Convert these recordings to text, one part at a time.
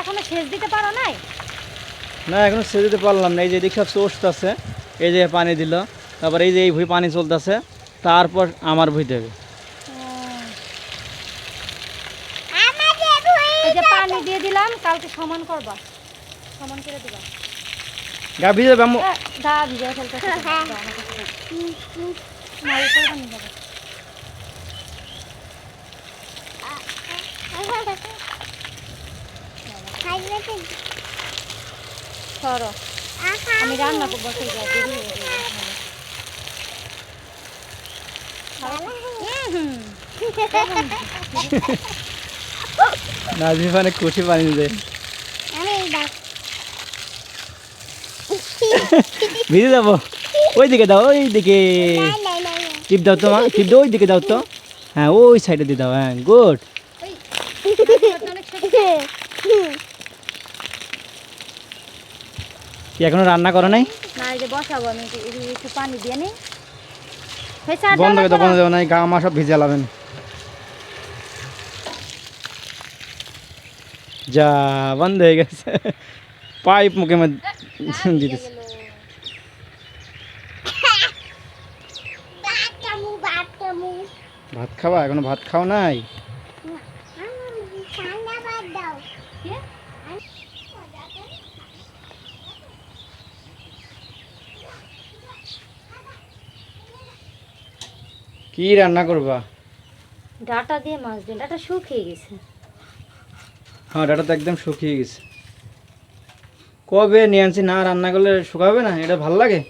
এখনও সেচ দিতে পারো নাই? না এখনও ছেড়ে দিতে পারলাম না। এই যে এদিক সব আছে এই যে পানি দিল। তারপর এই যে এই ভুঁই পানি চলতেছে তারপর আমার ভুঁই দেবে। যে পানি দিয়ে দিলাম কালকে সমান করবা। সমান করে দিবা। গা ভিজে যাবে আম্মু। এ, দা ভিজে ফেলতেছে দাও, আমার কাছে দাও। না, এই করে পানি দেবো। সরো। আমি রান্না করব দেরি হয়ে। খুশি পানি দেয় ভিজে যাব। ওই দিকে দাও ওই দিকে টিপ দাও তো মা। টিপ দাও ওই দিকে দাও তো। হ্যাঁ ওই সাইডে দিয়ে দাও। হ্যাঁ গুড অনেক ছোট। কি এখনও রান্না করো নাই? না এই যে বসাবো আমি একটু- একটু একটু পানি দিয়ে নি। বন্ধ করে না বন্ধ? দেবো নাই গা আমার সব ভিজে লাবেন। যা বন্ধ হয়ে গেছে। পাইপ মুখে দিতেছে। ভাত খাবা? এখনও ভাত খাও নাই? কি রান্না করবা? ডাটা দিয়ে মাছ দিয়ে। ডাটা শুকিয়ে গেছে। হ্যাঁ ডাটা তো একদম শুকিয়ে গেছে। কবে নিয়ে আনছি না রান্না করলে শুকাবে না? এটা ভালো লাগে?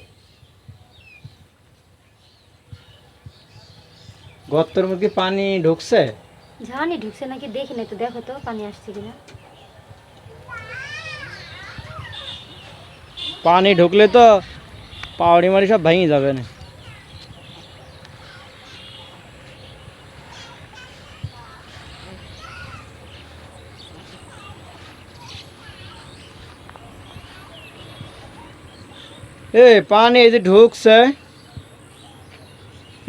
গর্তর মধ্যে পানি ঢুকছে? জানি ঢুকছে নাকি দেখি না তো দেখো তো পানি আসছে কিনা। পানি ঢুকলে তো পাউড়ি মারি সব ভেঙে যাবে না। এ পানি এই যে ঢুকছে,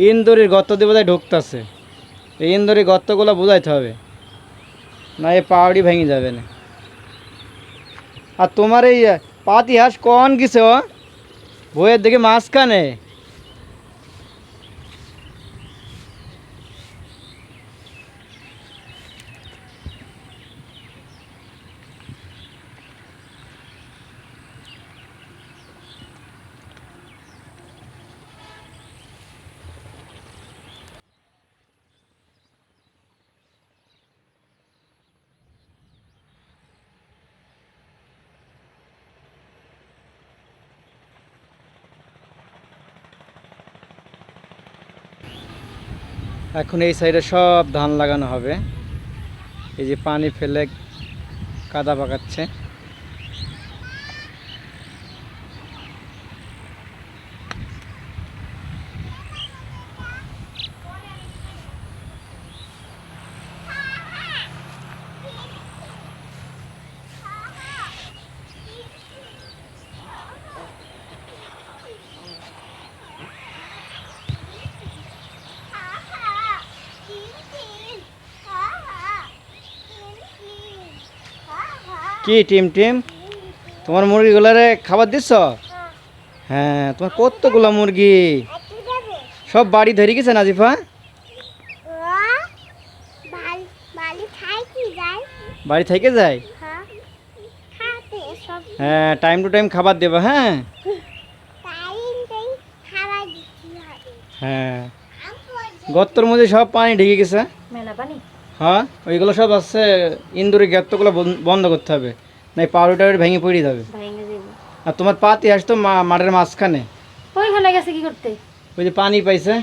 ইন্দুরির গর্ত দিয়ে বোধহয় ঢুকতেছে। এই ইন্দোরের গর্তগুলো বোঝাইতে হবে, না এই পাউড়ি ভেঙে যাবে না। আর তোমার এই পাতি হাঁস কন গেছে, ও? বইয়ের দিকে মাঝখানে। এখন এই সাইডে সব ধান লাগানো হবে। এই যে পানি ফেলে কাদা পাকাচ্ছে। কি টিম টিম? তোমার মুরগিগুলারে খাবার দিচ্ছ? হ্যাঁ তোমার কতগুলো মুরগি? সব বাড়ি ধরে গেছে নাজিফা বাড়ি থেকে যায়? হ্যাঁ টাইম টু টাইম খাবার দেবা হ্যাঁ? হ্যাঁ। গর্তর মধ্যে সব পানি ঢেকে গেছে। মেলা পানি? হ্যাঁ? ওইগুলো সব আছে ইন্দুরের গর্তগুলো বন- বন্ধ করতে হবে। না পাউডার টাউডার ভেঙে পড়ে যাবে আর তোমার পাতি আসতো তো মাঠের মাঝখানে। ওইখানে গেছে কি করতে? ওই যে পানি পাইছে।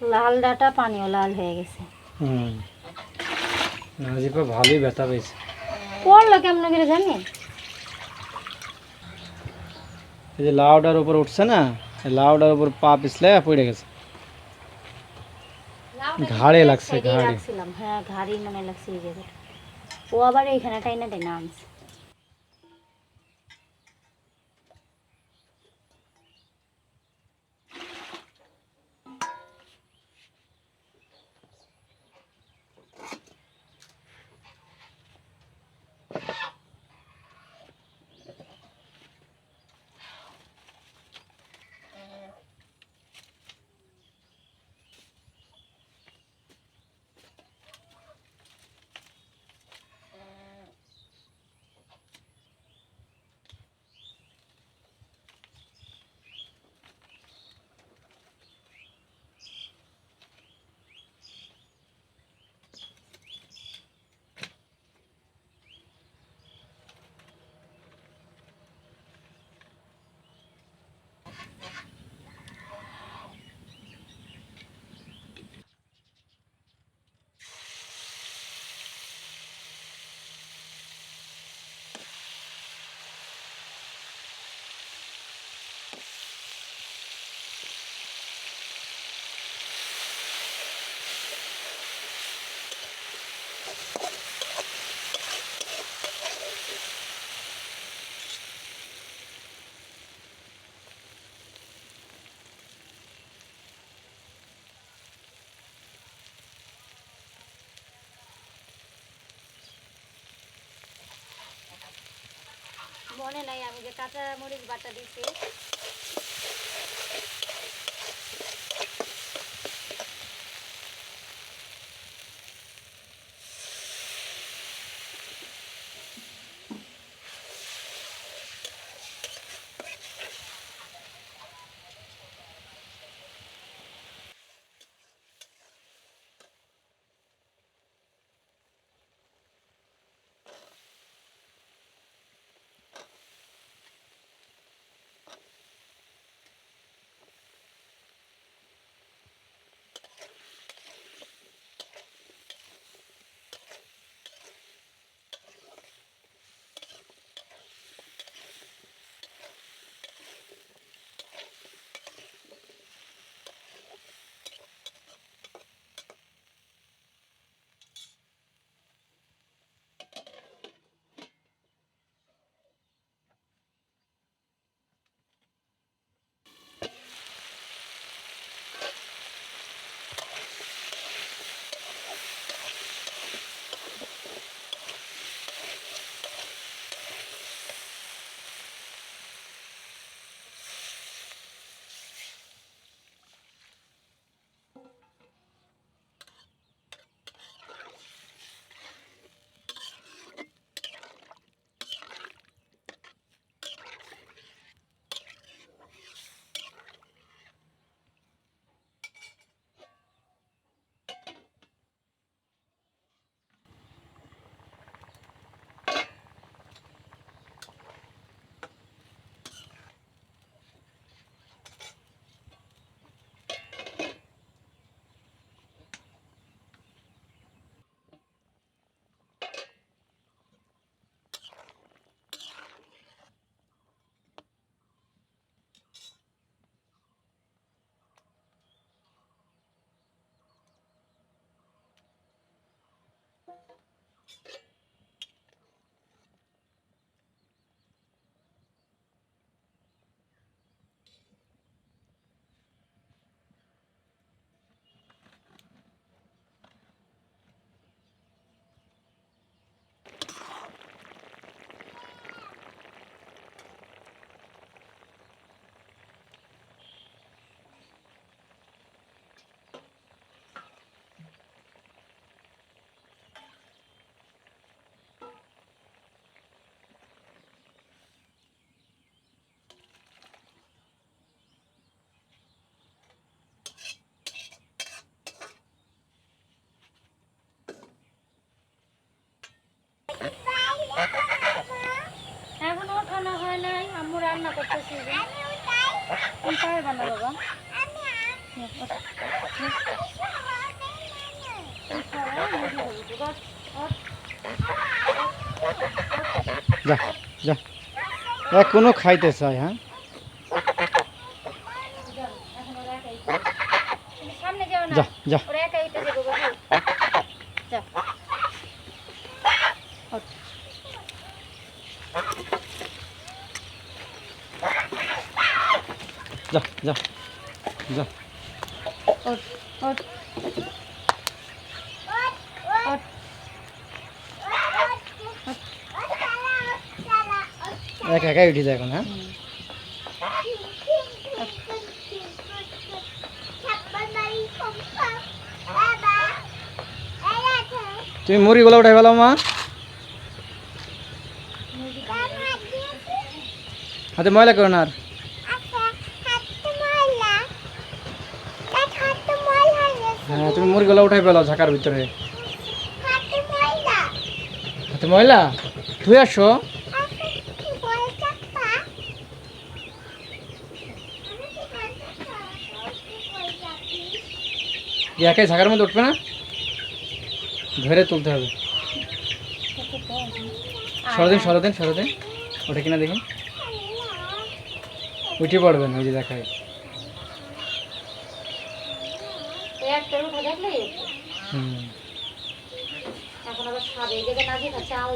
লাল ডাটা পানিও লাল হয়ে গেছে। হুম। নাজিপা ভালোই ব্যথা পেয়েছে। পড়ল কেমন করে জানি? এই যে লাউডার উপর উঠছে না লাউডার উপর পা পিছলে পড়ে গেছে। ঘাড়ে লাগছে, ঘাড়ে। হ্যাঁ ঘাড়ি মনে লাগছে এই জায়গাটা। ও আবার এইখানে টাইনা দেয় না আনছে মনে নাই আমি যে কাঁচা মরিচ বাটা দিছি রান্না করতেছি পায়ে বানা বাবা। যা যা। এখনও খাইতে চাই হ্যাঁ? যা যা ওরা একাই উঠে যাব বাবু যাও ওঠ। যা যা যা। এক একাই উঠে যায় এখন হ্যাঁ? তুমি মুড়িগুলো উঠাই ফেলো, মা। হাতে ময়লা করো না আর। হ্যাঁ তুমি মুড়িগুলো উঠাই ফেলো ঝাঁকার ভিতরে। হাতে ময়লা? তুই আসো। একাই ঝাঁকার মধ্যে উঠবে না? ধরে তুলতে হবে। সরদিন সরদিন সরদিন ওঠে কিনা দেখুন। উঠে পড়বেন ওই যে দেখায় একটা উঠে দেখলে হুম এখন আবার খাবে, এই জায়গায় না দিয়ে না চাল।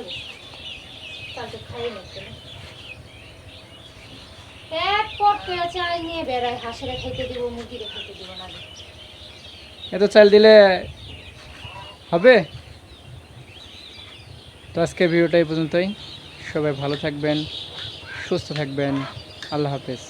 চাল খাই না এক পট চাল নিয়ে বেড়ায়, হাঁসেরা খেতে দিব খেতে দিব না এত চাল দিলে হবে? তো আজকে ভিডিওটা এই পর্যন্তই। সবাই ভালো থাকবেন, সুস্থ থাকবেন। আল্লাহ হাফেজ।